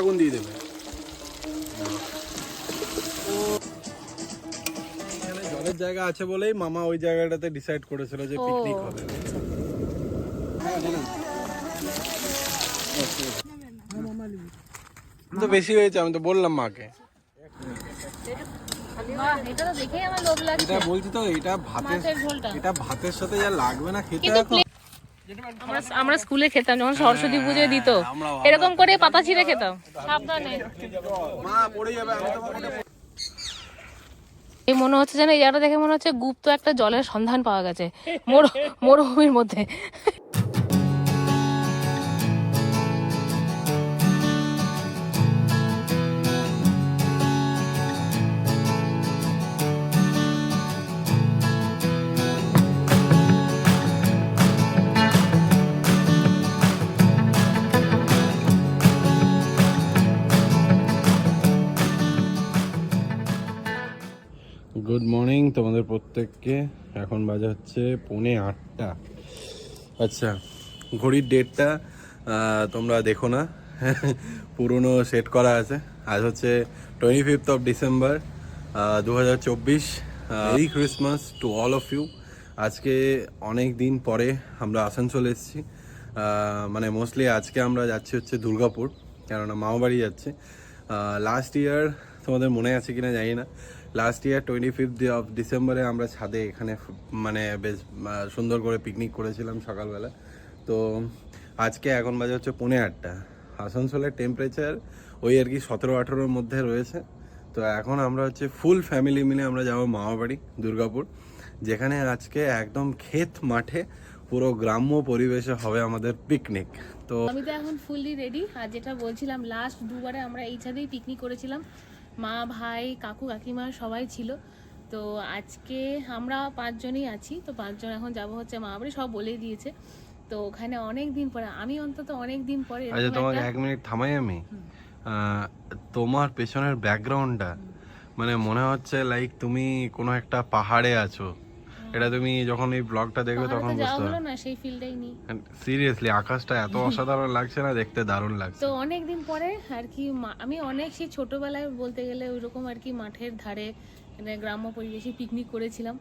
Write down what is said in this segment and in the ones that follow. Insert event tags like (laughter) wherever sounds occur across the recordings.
আগুন দিয়ে দেবে। জলের জায়গা আছে বলেই মামা ওই জায়গাটাতে ডিসাইড করেছিল যে পিকনিক হবে। তো বেশি হয়েছে আমি তো বললাম মাকে। এটা বলছি তো এটা ভাতের এটা ভাতের সাথে যা লাগবে না খেতে এখন। আমরা আমরা স্কুলে খেতাম যখন সরস্বতী পুজোয় দিত। এরকম করে পাতা ছিঁড়ে খেতাম। সাবধানে। মা পড়ে যাবে আমি তোমাকে এই মনে হচ্ছে যেন এই জায়গাটা দেখে মনে হচ্ছে গুপ্ত একটা জলের সন্ধান পাওয়া গেছে মরু- মরুভূমির মধ্যে। প্রত্যেককে। এখন বাজে হচ্ছে পৌনে আটটা। আচ্ছা ঘড়ির ডেটটা তোমরা দেখো না। (laughs) পুরনো সেট করা আছে। আজ হচ্ছে টোয়েন্টি ফিফথ অফ ডিসেম্বর দু হাজার চব্বিশ এই Christmas to all of you আজকে অনেক দিন পরে আমরা আসানসোল এসেছি। মানে মোস্টলি আজকে আমরা যাচ্ছি হচ্ছে দুর্গাপুর, কেননা মামাবাড়ি যাচ্ছে। লাস্ট ইয়ার তোমাদের মনে আছে কিনা জানি না। Last year twenty fifth of ডিসেম্বরে আমরা ছাদে এখানে মানে বেশ সুন্দর করে পিকনিক করেছিলাম সকালবেলা। তো আজকে এখন বাজে হচ্ছে পৌনে আটটা। আসানসোলের টেম্পারেচার ওই আর কি সতেরো, আঠেরোর মধ্যে রয়েছে। তো এখন আমরা হচ্ছে ফুল ফ্যামিলি মিলে আমরা যাব মামাবাড়ি, দুর্গাপুর। যেখানে আজকে একদম ক্ষেত মাঠে পুরো গ্রাম্য পরিবেশে হবে আমাদের পিকনিক তো আমি তো এখন ফুললি রেডি আর যেটা বলছিলাম লাস্ট দুবারে আমরা এই ছাদেই পিকনিক করেছিলাম। মা ভাই কাকু কাকিমা সবাই ছিল। তো আজকে আমরা পাঁচজনেই আছি। তো পাঁচজন এখন যাব হচ্ছে মা বাড়ি সব বলেই দিয়েছে। তো ওখানে অনেক দিন পরে আমি অন্তত অনেক দিন পরে আচ্ছা তোমাকে এক মিনিট থামাই আমি? তোমার পেছনের ব্যাকগ্রাউন্ডটা মানে মনে হচ্ছে লাইক তুমি কোনো একটা পাহাড়ে আছো। এটা তুমি যখন এই ব্লগটা দেখবে তখন বুঝতে পারবে। না সেই ফিল্ডটাই নেই। সিরিয়াসলি আকাশটা এত (laughs) অসাধারণ লাগছে না দেখতে দারুণ লাগছে। তো অনেক দিন পরে আর কি আমি অনেক সেই ছোটবেলায় বলতে গেলে ওইরকম আর কি মাঠের ধারে মানে গ্রাম্য পরিবেশে পিকনিক করেছিলাম।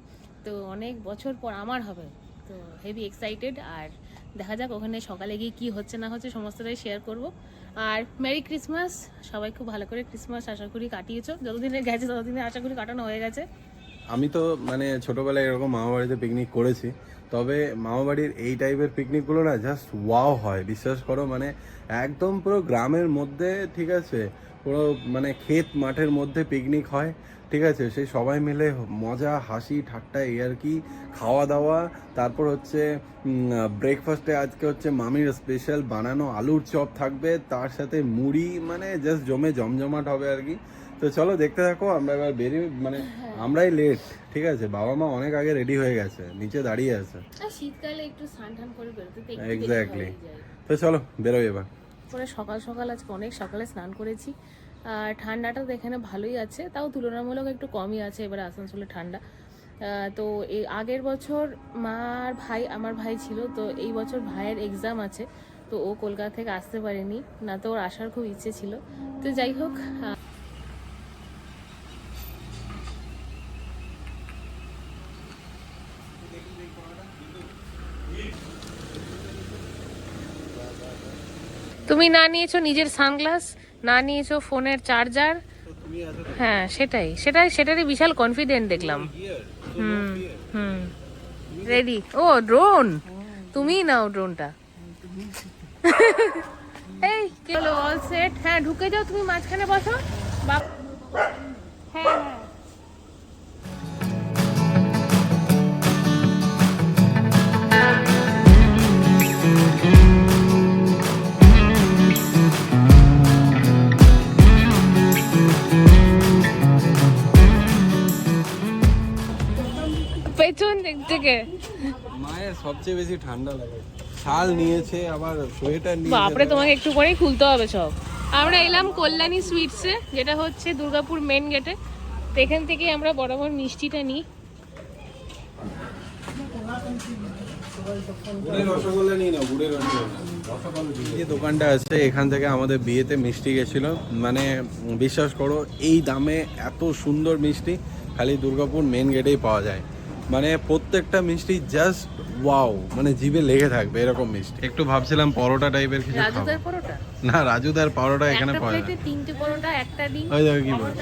তো অনেক বছর পর আমার হবে। তো হেভি এক্সাইটেড আর দেখা যাক ওখানে সকালে গিয়ে কি হচ্ছে না হচ্ছে সমস্তটাই শেয়ার করব। আর মেরি ক্রিসমাস সবাই খুব ভালো করে ক্রিসমাস আশা করি কাটিয়েছো। যতদিনে গেছে ততদিনে আশা করি কাটানো হয়ে গেছে। আমি তো মানে ছোটবেলায় এরকম মামা বাড়িতে পিকনিক করেছি, তবে মামা বাড়ির এই টাইপের পিকনিকগুলো না জাস্ট ওয়াও হয়। বিশ্বাস করো মানে একদম পুরো গ্রামের মধ্যে, ঠিক আছে, পুরো মানে ক্ষেত মাঠের মধ্যে পিকনিক হয়। ঠিক আছে? সেই সবাই মিলে মজা হাসি ঠাট্টা এই আর কি খাওয়া দাওয়া তারপর হচ্ছে ব্রেকফাস্টে আজকে হচ্ছে মামির স্পেশাল বানানো আলুর চপ থাকবে। তার সাথে মুড়ি মানে জাস্ট জমে জমজমাট হবে আর কি। তো চলো দেখতে থাকো আমরা এবার বেরিয়ে মানে আমরাই লেট ঠিক আছে? বাবা মা অনেক আগে রেডি হয়ে গেছে নিচে দাঁড়িয়ে আছে। শীতকালে একটু করে বেরোতে যায়। তো চলো বেরোই এবার। পরে সকাল সকাল আজকে অনেক সকালে স্নান করেছি। ঠান্ডাটা তো এখানে ভালোই আছে, তাও তুলনামূলক একটু কমই আছে এবারে আসানসোলে ঠান্ডা। তো এই আগের বছর মার ভাই, আমার ভাই ছিল, তো এই বছর ভাইয়ের এক্সাম আছে, তো ও কলকাতা থেকে আসতে পারেনি, না তো ওর আসার খুব ইচ্ছে ছিল। তো যাই হোক তুমি না নিয়েছো নিজের সানগ্লাস? না নিয়েছো ফোনের চার্জার? হ্যাঁ সেটাই। সেটাই, সেটারই বিশাল কনফিডেন্ট দেখলাম। হুম হুম। রেডি ও ড্রোন তুমিই নাও ড্রোনটা এই চলো অল সেট হ্যাঁ ঢুকে যাও তুমি মাঝখানে বসো। হ্যাঁ হ্যাঁ। থেকে? মায়ের সবচেয়ে বেশি ঠান্ডা লাগে। শাল নিয়েছে আবার সোয়েটার বাপরে তোমাকে একটু পরেই খুলতে হবে সব। আমরা এলাম কল্যাণী সুইটসে যেটা হচ্ছে দুর্গাপুর মেন গেটে। তো এখান থেকে আমরা বরাবর মিষ্টিটা নিই। নিয়ে যে দোকানটা আছে এখান থেকে আমাদের বিয়েতে মিষ্টি গেছিল। মানে বিশ্বাস করো এই দামে এত সুন্দর মিষ্টি খালি দুর্গাপুর মেন গেটেই পাওয়া যায়। মানে প্রত্যেকটা মিষ্টি জাস্ট ওয়াও মানে জিভে লেগে থাকবে এরকম মিষ্টি। একটু ভাবছিলাম পরোটা টাইপের কিছু খাব। রাজুদার পরোটা? না রাজুদার পরোটা এখানে পাওয়া যায়। প্লেটে তিনটে পরোটা একটা ডিম ওই দেখো কি বলে।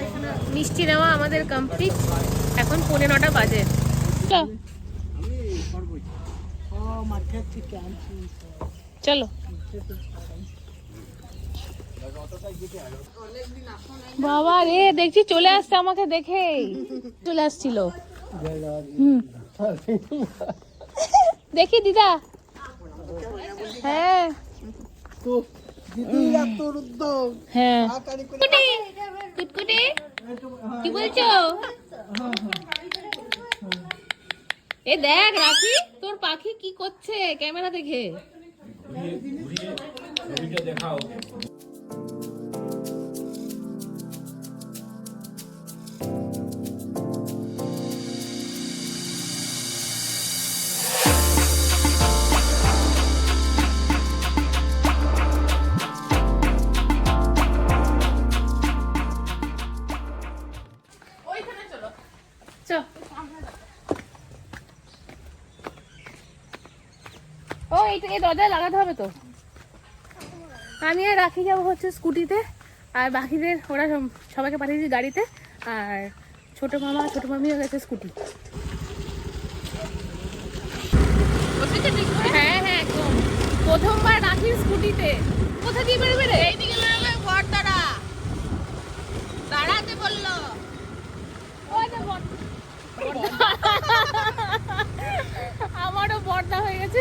মিষ্টি নেওয়া আমাদের কমপ্লিট এখন পৌনে নটা বাজে। চলো। বাবা রে দেখছি চলে আসছে আমাকে দেখে। চলে আসছিল। (laughs) দেখি দিদা। হ্যাঁ। হ্যাঁ। কি বলছো? এ দেখ, রাখি, তোর পাখি কি করছে ক্যামেরা দেখে? চল দরজায় লাগাতে হবে তো আমি আর রাখি যাব হচ্ছে স্কুটিতে আর বাকিদের ওরা সব- সবাইকে পাঠিয়েছি গাড়িতে আর ছোট মামা ছোট মামিও গেছে স্কুটি হ্যাঁ হ্যাঁ একদম প্রথমবার রাখির স্কুটিতে কোথা দিয়ে বেরোবে রে এইদিকে বেরোবে বড়দারা দাঁড়াতে বলল আমারও বর্দা হয়ে গেছে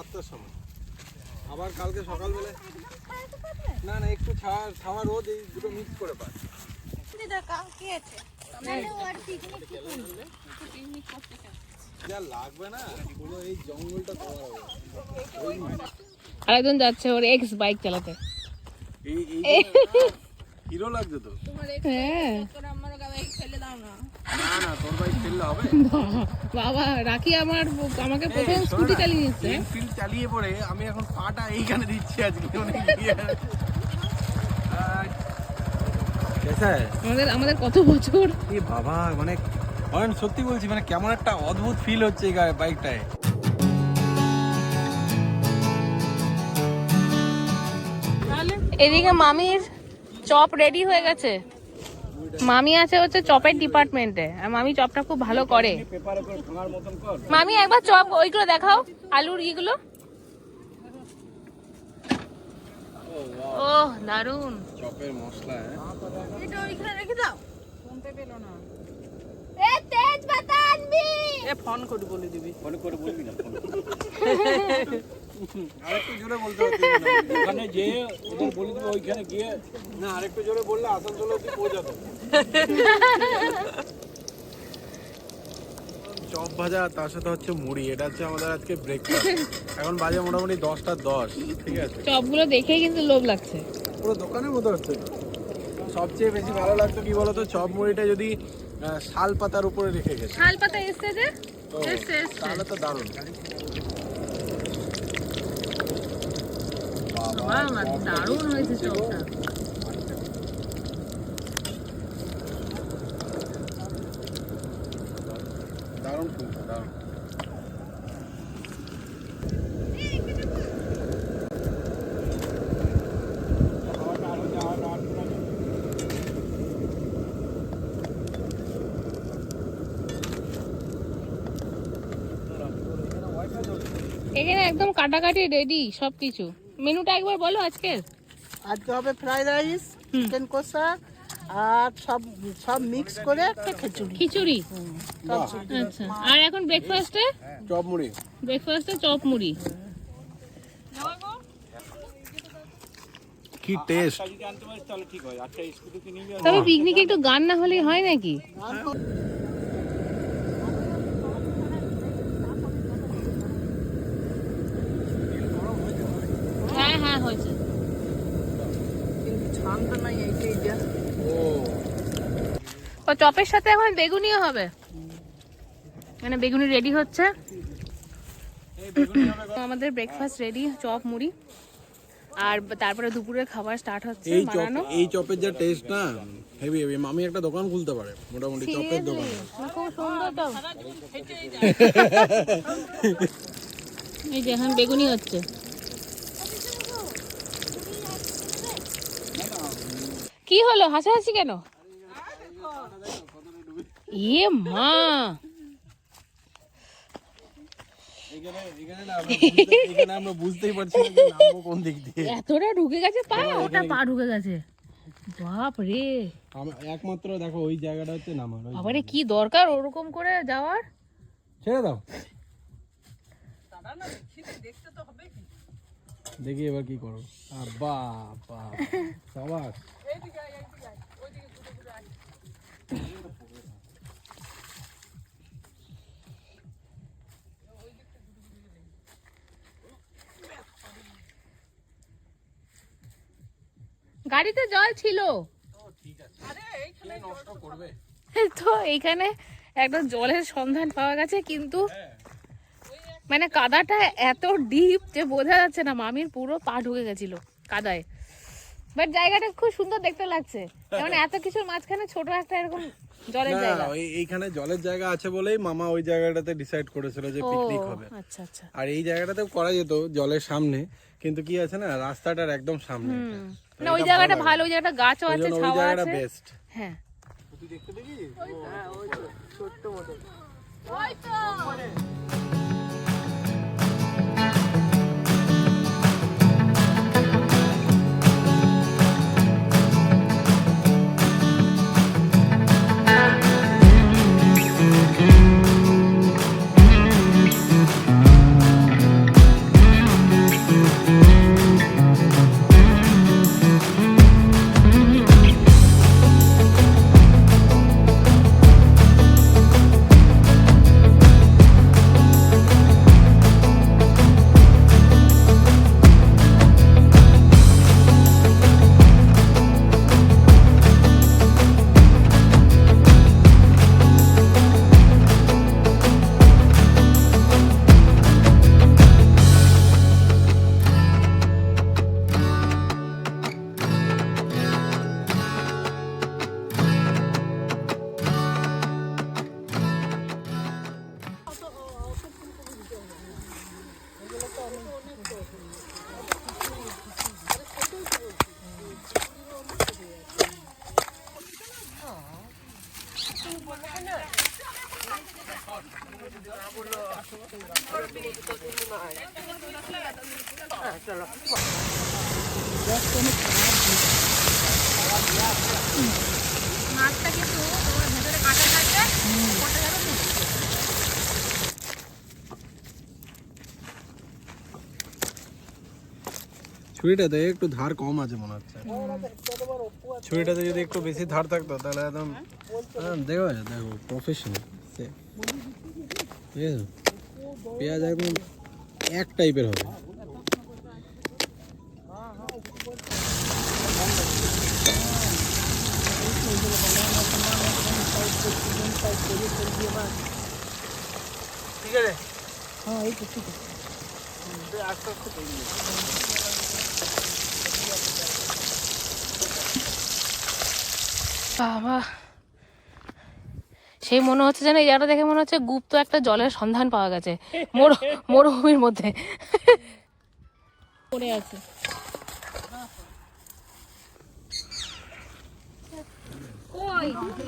সাতটার সময় আবার কালকে সকালবেলা না না একটু ছাওয়া ছাওয়া রোদ এই দুটো মিক্স করে পায় যা লাগবে না পুরো এই জঙ্গলটা কভার হবে আরেকজন যাচ্ছে ওর এক্স বাইক চালাতে হিরো লাগছে তো হ্যাঁ না না তোর বাইক ফেললে হবে (laughs) বাবা রাখি আমার আমাকে প্রথম স্কুটি না, চালিয়ে দিচ্ছে। এনফিল্ড চালিয়ে পড়ে আমি এখন পাটা এইখানে দিচ্ছি আজকে হ্যায়? আমাদের আমাদের কত বছর? এ বাবা মানে অয়ন সত্যি বলছি মানে কেমন একটা অদ্ভুত ফিল হচ্ছে এই বাইকটায় এদিকে মামির চপ রেডি হয়ে গেছে। মামি আছে হচ্ছে চপের ডিপার্টমেন্টে। আর মামি চপটা খুব ভালো করে। করে কর মামি একবার চপ ওইগুলো দেখাও আলুর ইগুলো। ও দারুণ চপের মশলা হ্যাঁ। ফোন করে বলবি না ফোন (laughs) আরেকটু জোরে বলতে ওখানে যে ওদের বলে দিবে ওইখানে গিয়ে না আরেকটু জোরে বললে আসানসোল অব্দি পৌঁছাতো চপ ভাজা তার সাথে হচ্ছে মুড়ি এটা হচ্ছে আমাদের আজকে ব্রেকফাস্ট এখন বাজে মোটামুটি দশটা দশ ঠিক আছে? চপগুলো দেখেই কিন্তু লোভ লাগছে। পুরো দোকানের মতো হচ্ছে। সবচেয়ে বেশি ভালো লাগতো কি বলতো চপ মুড়িটা যদি শাল পাতার উপরে রেখে গেছে। শাল পাতা এসছে যে? ও, এসছে এসছে। তাহলে তো দারুণ। বাবা দারুণ হয়েছে চপটা। এখানে একদম কাটাকাটি রেডি সবকিছু। মেনুটা একবার বলো আজকের। আজকে হবে ফ্রাইড রাইস চিকেন কষা আর সব সব মিক্স করে একটা খিচুড়ি। খিচুড়ি? সব আচ্ছা আর এখন ব্রেকফাস্টে চপ মুড়ি। ব্রেকফাস্টে চপ মুড়ি। কি কি টেস্ট তবে পিকনিকে একটু গান না হলেই হয় নাকি হ্যাঁ হ্যাঁ হয়েছে কিন্তু ছানটা নাই এইটাই যা ও চপের সাথে এখন বেগুনিও হবে। মানে বেগুনি রেডি হচ্ছে। আমাদের ব্রেকফাস্ট রেডি চপ মুড়ি। আর তারপরে দুপুরের খাবার স্টার্ট হচ্ছে এই চপ এই চপের যা টেস্ট না হেভি হেভি মামি একটা দোকান খুলতে পারে মোটামুটি চপের দোকান। খুব সুন্দর তো। এই যে এখন বেগুনি হচ্ছে। কি হলো? হাসাহাসি কেন? ইয়ে মা। এখানে এখানে না আমরা বুঝতে- এখানে আমরা বুঝতেই পারছি না যে নামবো কোন দিক দিয়ে এতটা ঢুকে গেছে পা ওটা পা ঢুকে গেছে। বাপ রে একমাত্র দেখো ওই জায়গাটা হচ্ছে নামার বাবারে কি দরকার ওরকম করে যাওয়ার? ছেড়ে দাও। দেখি এবার কি করো। বাপ সবাস গাড়িতে জল ছিল। আরে এইখানে নষ্ট করবে? (laughs) তো এইখানে একটা জলের সন্ধান পাওয়া গেছে কিন্তু মানে কাদাটা এত ডিপ যে বোঝা যাচ্ছে না মামির পুরো পা ঢুকে গেছিল কাদায়। বাট জায়গাটা খুব সুন্দর দেখতে লাগছে। মানে এত কিছুর মাঝখানে ছোট একটা এরকম জলের জায়গা। এইখানে জলের জায়গা আছে বলেই মামা ওই জায়গাটাতে ডিসাইড করেছিল যে পিকনিক হবে। আচ্ছা আচ্ছা। আর এই জায়গাটাতেও করা যেত জলের সামনে কিন্তু কি আছে না রাস্তাটার একদম সামনে না ওই জায়গাটা ভালো ওই জায়গাটা গাছও ওই আছে ওই ছাওয়া জায়গাটা আছে। বেস্ট হ্যাঁ। হ্যাঁ ওই ছোট্ট মতো মাছটা কিন্তু তোমার ভেতরে কাটা থাকবে ওটা যাবে না। ছুরিটাতে একটু ধার কম আছে মনে হচ্ছে ছুরিটাতে যদি একটু বেশি ধার থাকতো তাহলে একদম হ্যাঁ, দেখো দেখো প্রফেশনাল পেঁয়াজ একদম এক টাইপের হবে। ঠিক আছে? হ্যাঁ এই তো ঠিক আছে। আস্তে আস্তে বাবা সেই মনে হচ্ছে যেন এই জায়গাটা দেখে মনে হচ্ছে গুপ্ত একটা জলের সন্ধান পাওয়া গেছে। মরু- মরুভূমির মধ্যে। পড়ে আছে।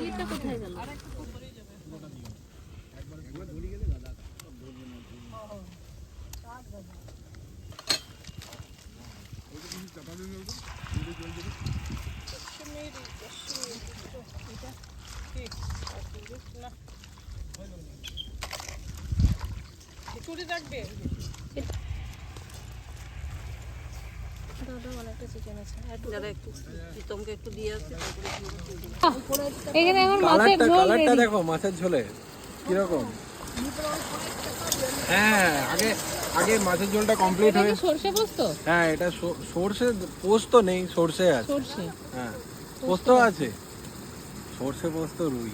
এটা কোথায় গেল খিচুড়ি রাখবে দাদা অনেকটা চিকেন আছে যারা একটু প্রীতমকে একটু দিয়ে আসছে এখানে এখন মাছের ঝোল কালারটা দেখো মাছের ঝোলে। কীরকম? হ্যাঁ আগে আগে মাছের ঝোলটা কমপ্লিট হয়ে সর্ষে পোস্ত? হ্যাঁ এটা সর্ষে পোস্ত নেই সর্ষে আছে। সর্ষে। হ্যাঁ পোস্ত আছে। সর্ষে পোস্ত রুই।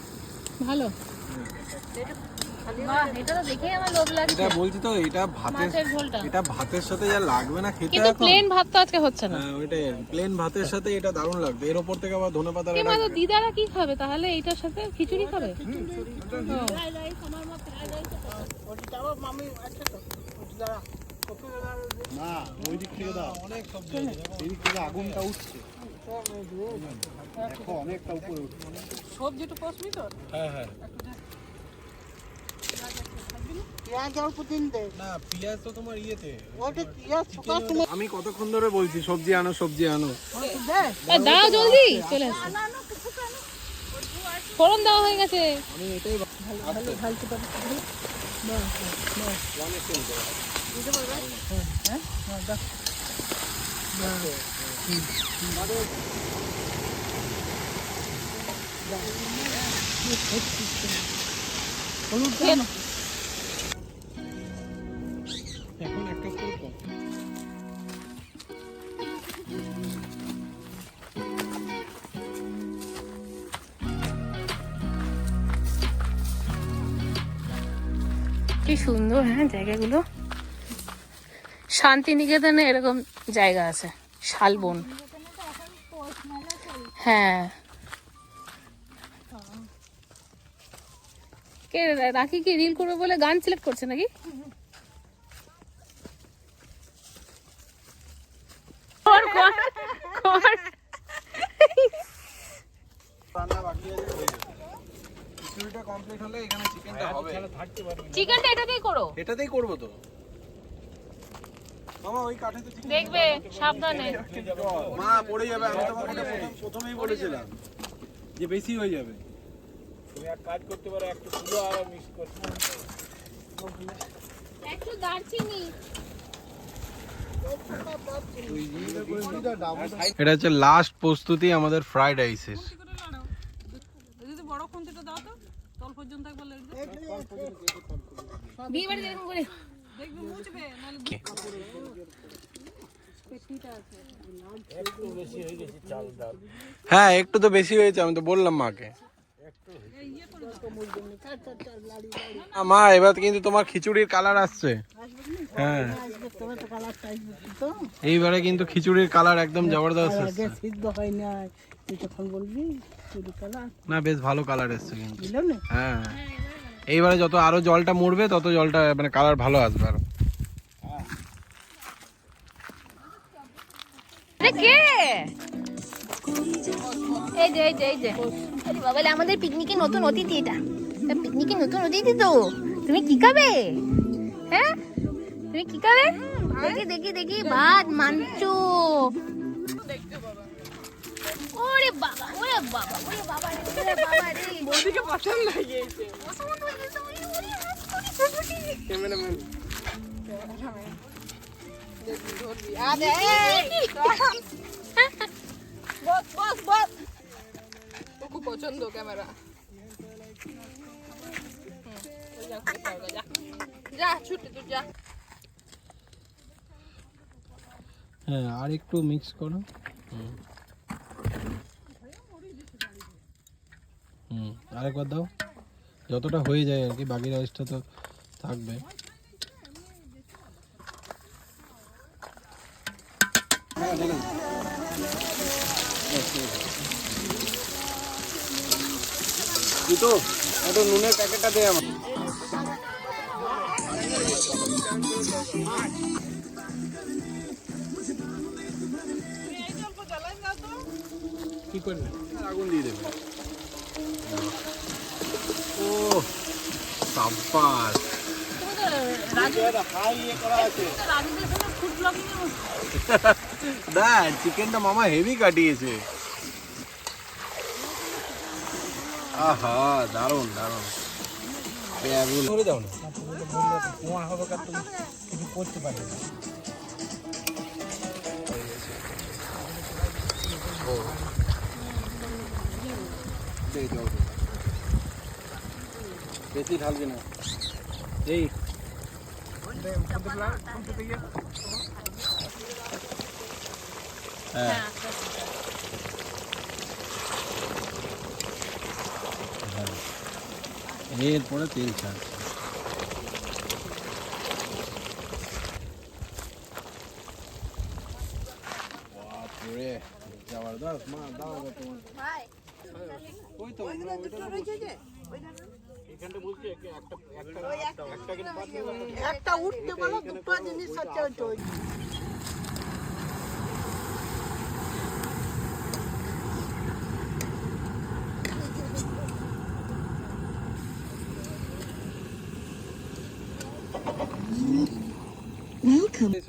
ভালো। বাহ এটা তো দেখেই আমার লোভ লাগছে। এটা বলছি তো এটা ভাতের এটা ভাতের সাথে যা লাগবে না খেতে কিন্তু প্লেন ভাত তো আজকে হচ্ছে না। হ্যাঁ ওইটাই। প্লেন ভাতের সাথে এটা দারুণ লাগবে। এর উপর থেকে আবার ধনে পাতা কি মা দিদারা কি খাবে? তাহলে এইটার সাথে খিচুড়ি খাবে? ও। ওটা মামি আছে তো। ওটা যারা না ওই দিক থেকে দাও। অনেক সবজি এই দিক থেকে আগুনটা উঠছে। দেখো অনেকটা উপরে উঠছে। সবজিটা পছবি তো হ্যাঁ হ্যাঁ পেঁয়াজ অল্প দিন দে না পেঁয়াজ তো তোমার ইয়েতে ওটা পেঁয়াজ শুকার সময় আমি কতক্ষণ ধরে বলছি সবজি আনো সবজি আনো। দাও জলদি চলে আসো। ফোড়ন দেওয়া হয়ে গেছে। আমি এটাই এখন কি সুন্দর হ্যাঁ জায়গাগুলো। শান্তিনিকেতনে এরকম জায়গা আছে, শালবন। হ্যাঁ। কে, রাখি কি রিল করবে বলে গান সিলেক্ট করছে নাকি কর, কর, কর। রান্না বাকি আছে হয়ে যাবে খিচুড়িটা কমপ্লিট হলে এখানে চিকেনটা হবে। চিকেনটা এটাতেই করো। এটাতেই করব তো। মামা ওই কাঠেতে চিকেন দেখবে সাবধানে। মা পড়ে যাবে আমি তোমাকে এটা প্রথমেই বলেছিলাম যে বেশি হয়ে যাবে। একটু দারচিনি। এটা হচ্ছে লাস্ট প্রস্তুতি আমাদের ফ্রাইড রাইসের যদি বড় খুন্তিটা দাও তো তল পর্যন্ত একবার লেগে বিয়ে বাড়ি যেরকম করে দেখবি মুছবে নাহলে হ্যাঁ একটু তো বেশি হয়েছে আমি তো বললাম মাকে। মা এবার কিন্তু তোমার খিচুড়ির কালার আসছে। হ্যাঁ। এইবারে কিন্তু খিচুড়ির কালার একদম জবরদস্ত আসছে সিদ্ধ হয় না তুই তখন বলবি না বেশ ভালো কালার এসছে কিন্তু। হ্যাঁ। এইবারে যত আরও জলটা মরবে, তত জলটা মানে কালার ভালো আসবে আরও। আমাদের নতুন অতিথি এটা। নতুন অতিথি তো। তুমি কি হ্যাঁ? তুমি দেখি দেখি। ভাত, মাংস। বাবা ওরে বাবা রে ওরে বাবা রে বৌদিকে পছন্দ হয়ে গিয়েছে পছন্দ হয়ে গেছে, ওরে, ওরে, হাত করি, আরে বস বস বস খুব পছন্দ ক্যামেরা। যা ছুটি তুই যা। হ্যাঁ আর একটু মিক্স করো। হুম। হুম আরেকবার দাও। যতটা হয়ে যায় আর কি বাকি রাইসটা তো থাকবে। তো একটা নুনের প্যাকেটটা দে আমার কি করবে? আগুন দিয়ে দেবে। ও সাব্বাস না চিকেনটা মামা হেভি কাটিয়েছে। আহা দারুণ দারুণ। ধরে দাও না। এই জল বেশি ঢালবি না। এই। হ্যাঁ। হ্যাঁ। আস্তে আস্তে। এরপরে তেল ছাড় বাপরে জবরদস্ত মা দাও এবার তোমার ওই তো আমরা ওইটা তো বলছি। এখানটা বলছি একটা উঠতে বলো দুটো জিনিস হচ্ছে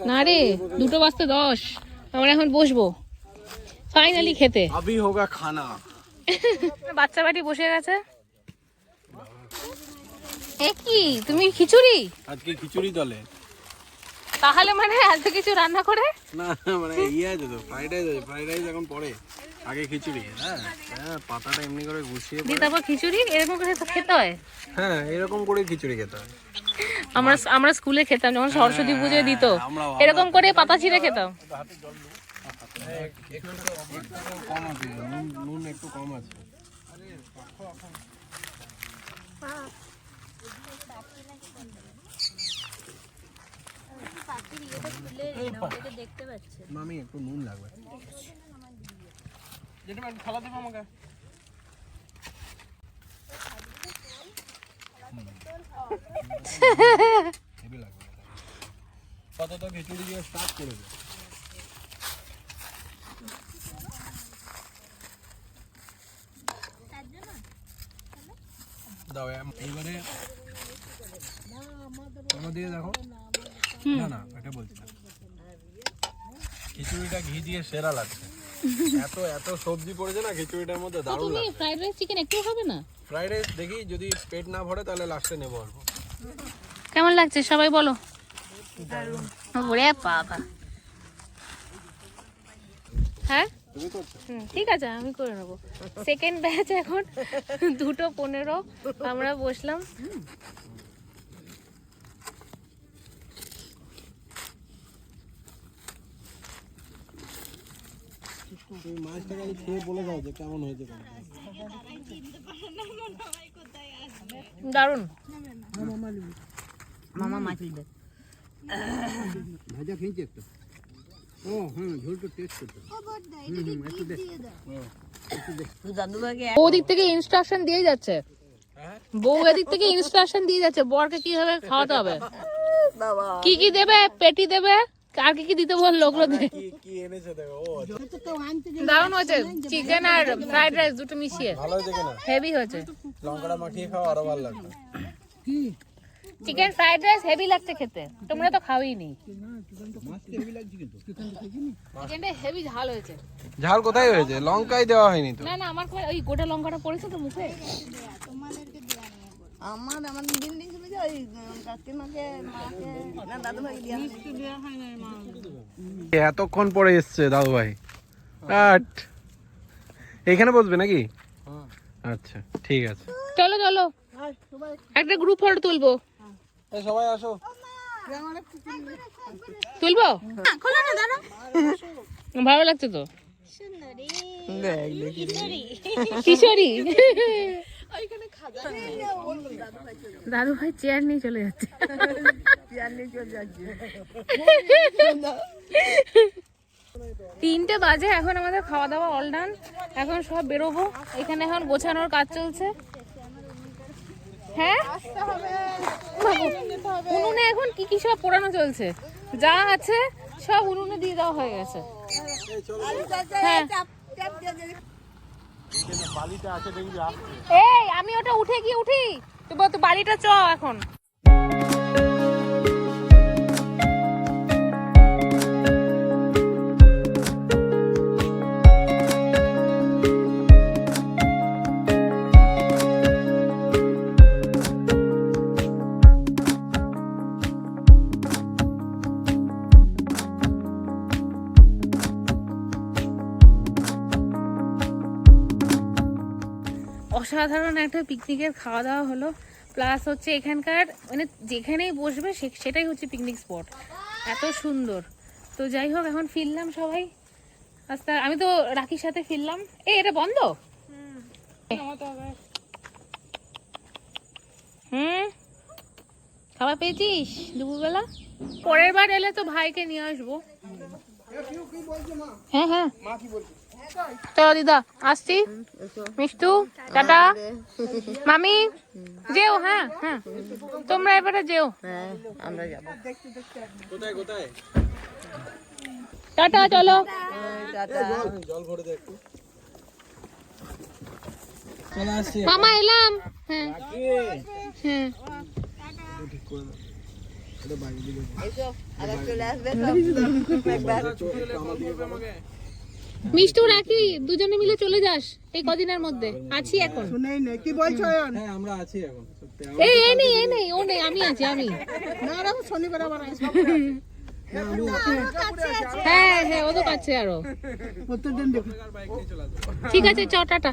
না রে দুটো বাজতে দশ। আমরা এখন বসবো। ফাইনালি খেতে। আবি হোগা খানা। (laughs) বাচ্চা বাড়ি বসে গেছে? এ কি? তুমি খিচুড়ি? আজকে খিচুড়ি দলে। তাহলে মানে আজকে কিছু রান্না করে? না মানে ইয়ে আছে তো ফ্রাইড রাইস আছে ফ্রাইড রাইস এখন পরে আগে খিচুড়ি হ্যাঁ? হ্যাঁ পাতাটা এমনি করে গুছিয়ে দিয়ে তারপর খিচুড়ি এরকম করে তো খেতে হয়? হ্যাঁ এরকম করে খিচুড়ি খেতে হয়। আমরা আমরা স্কুলে খেতাম যখন সরস্বতী পুজো দিত। এরকম করে পাতা ছিঁড়ে খেতাম। একটু কম আছে নুন নুন একটু কম আছে মামি একটু নুন লাগবে। একটু দেবো আমাকে কত তো খিচুড়ি দিয়ে স্টার্ট করেছে। এইবারে আমার দেখো। না না এটা বলছি না। খিচুড়িটা ঘি দিয়ে সেরা লাগছে। এত এত সবজি পড়েছে না খিচুড়িটার মধ্যে দারুণ তুমি ফ্রাইড রাইস চিকেন একটু হবে না? ফ্রাইড রাইস দেখি যদি পেট না ভরে তাহলে লাস্টে নেব অল্প। কেমন লাগছে? সবাই বলো। ওরে বাবা। হ্যাঁ? ঠিক আছে আমি করে নেব। সেকেন্ড ব্যাচ এখন দুটো পনেরো আমরা বসলাম। মাছটা খালি খেয়ে বলে দাও যে কেমন হয়েছে কেমন দারুণ। ভাজা খেয়েছি একটা। ও হ্যাঁ ঝোলটা টেস্ট করতে বউ থেকে ইনস্ট্রাকশন দিয়ে যাচ্ছে। বউ এদিক থেকে ইনস্ট্রাকশন দিয়ে যাচ্ছে। বরকে কীভাবে খাওয়াতে হবে? কি কি দেবে? পেটি দেবে? আর কি কি দিতে বলল ওগুলো দে। কি কি এনেছে দেখো ও দারুণ হয়েছে। চিকেন আর ফ্রাইড রাইস দুটো মিশিয়ে। হেভি হয়েছে লঙ্কাটা মাখিয়ে খাও আরও ভালো লাগবে। চিকেন ফ্রাইড রাইস হেভি লাগছে খেতে। তোমরা তো খাওয়াই নি চিকেনটা হেভি ঝাল হয়েছে। ঝাল কোথায় হয়েছে? লঙ্কাই দেওয়া হয়নি তো। না না আমার ওই গোটা লঙ্কাটা পড়েছে তো মুখে? আমার আমার দিন দিন চলে যায় ওই কাকিমাকে মাকে না দাদু ভাই দিয়া এতক্ষণ পরে এসছে দাদু ভাই আট। এখানে বসবে নাকি? আচ্ছা ঠিক আছে। চলো চলো। একটা গ্রুপ ফটো তুলবো। সবাই আসো। তুলবো? ভালো লাগছে তো? কিশোরী। দাদু ভাই চেয়ার নিয়ে চলে যাচ্ছে। তিনটে বাজে এখন আমাদের খাওয়া দাওয়া অল ডান এখন সব বেরোবো। এখানে এখন গোছানোর কাজ চলছে। হ্যাঁ? উনুনে এখন কি কি সব পোড়ানো চলছে? যা আছে সব উনুনে দিয়ে দেওয়া হয়ে গেছে। হ্যাঁ। এই আমি ওটা উঠে গিয়ে উঠি। তো বল, বাড়িটা চ এখন। অসাধারণ একটা পিকনিকের খাওয়া দাওয়া হলো। প্লাস হচ্ছে এখানকার মানে যেখানেই বসবে সেটাই হচ্ছে পিকনিক স্পট এত সুন্দর। তো যাই হোক, এখন ফিরলাম সবাই। আস্তে, আমি তো রাখির সাথে ফিরলাম। এ এটা বন্ধ? হুম? খাবার পেয়েছিস দুপুরবেলা? পরের বার এলে তো ভাইকে নিয়ে আসব। হ্যাঁ হ্যাঁ। চলো দিদা আসছি। মিষ্টু টাটা। মামি যেও হ্যাঁ হ্যাঁ। তোমরা এবারে যেও। হ্যাঁ আমরা যাব কোথায় কোথায় টাটা চলো। জল ভরে দে একটু মামা এলাম। হ্যাঁ। হ্যাঁ। এসো আবার চলে আসবে তো একবার মিষ্টু রাখি দুজনে মিলে চলে যাস এই কদিনের মধ্যে। আছি এখন। হ্যাঁ আমরা আছি এখন এই এই নেই এই নেই ও নেই আমি আছি আমি। হ্যাঁ হ্যাঁ ও তো কাছে আরও। ঠিক আছে চ টাটা।